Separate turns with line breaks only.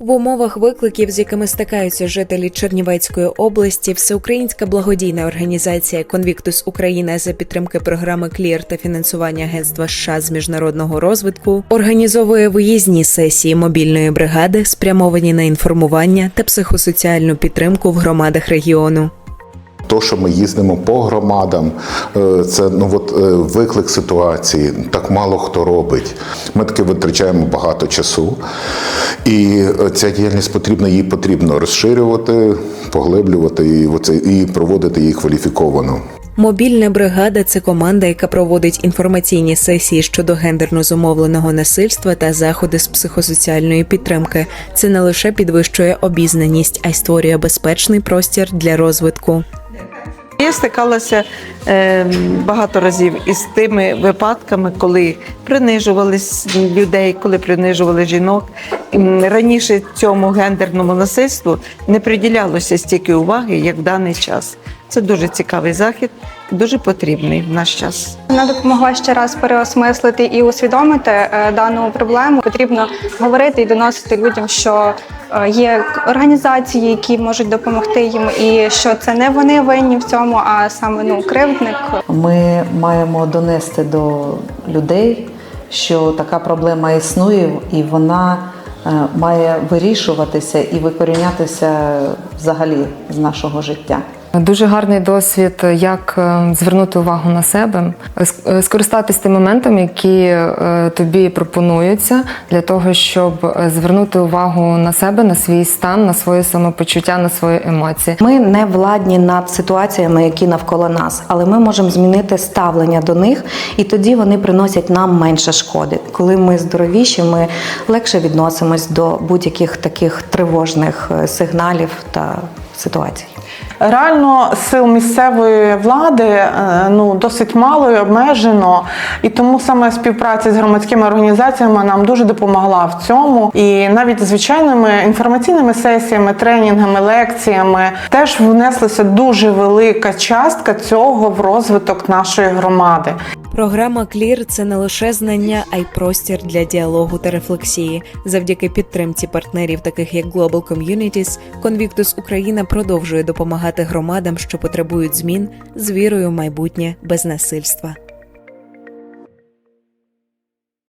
В умовах викликів, з якими стикаються жителі Чернівецької області, всеукраїнська благодійна організація Конвіктус Україна за підтримки програми Клір та фінансування Агентства США з міжнародного розвитку організовує виїзні сесії мобільної бригади, спрямовані на інформування та психосоціальну підтримку в громадах регіону.
То, що ми їздимо по громадам, е, це ну от е, виклик ситуації. Так мало хто робить. Ми таки витрачаємо багато часу, і е, ця діяльність потрібна, її потрібно розширювати, поглиблювати і, і проводити її кваліфіковано.
Мобільна бригада це команда, яка проводить інформаційні сесії щодо гендерно зумовленого насильства та заходи з психосоціальної підтримки. Це не лише підвищує обізнаність, а й створює безпечний простір для розвитку.
Я стикалася е, багато разів із тими випадками, коли принижували людей, коли принижували жінок. Раніше цьому гендерному насильству не приділялося стільки уваги, як в даний час. Це дуже цікавий захід, дуже потрібний в наш час.
Вона допомогла ще раз переосмислити і усвідомити е, дану проблему. Потрібно говорити і доносити людям, що є організації, які можуть допомогти їм, і що це не вони винні в цьому, а саме ну кривдник.
Ми маємо донести до людей, що така проблема існує, і вона е, має вирішуватися і викорінятися взагалі з нашого життя.
Дуже гарний досвід, як е, звернути увагу на себе, ск- е, скористатись тим моментом, які е, тобі пропонуються, для того, щоб е, звернути увагу на себе, на свій стан, на своє самопочуття, на свої емоції.
Ми не владні над ситуаціями, які навколо нас, але ми можемо змінити ставлення до них, і тоді вони приносять нам менше шкоди. Коли ми здоровіші, ми легше відносимось до будь-яких таких тривожних е, сигналів та ситуацій.
Реально сил місцевої влади е, ну досить мало і обмежено, і тому саме співпраця з громадськими організаціями нам дуже допомогла в цьому. І навіть звичайними інформаційними сесіями, тренінгами, лекціями теж внеслася дуже велика частка цього в розвиток нашої громади.
Програма Клір це не лише знання, а й простір для діалогу та рефлексії. Завдяки підтримці партнерів, таких як Global Communities, Convictus Україна продовжує допомагати громадам, що потребують змін з вірою в майбутнє без насильства.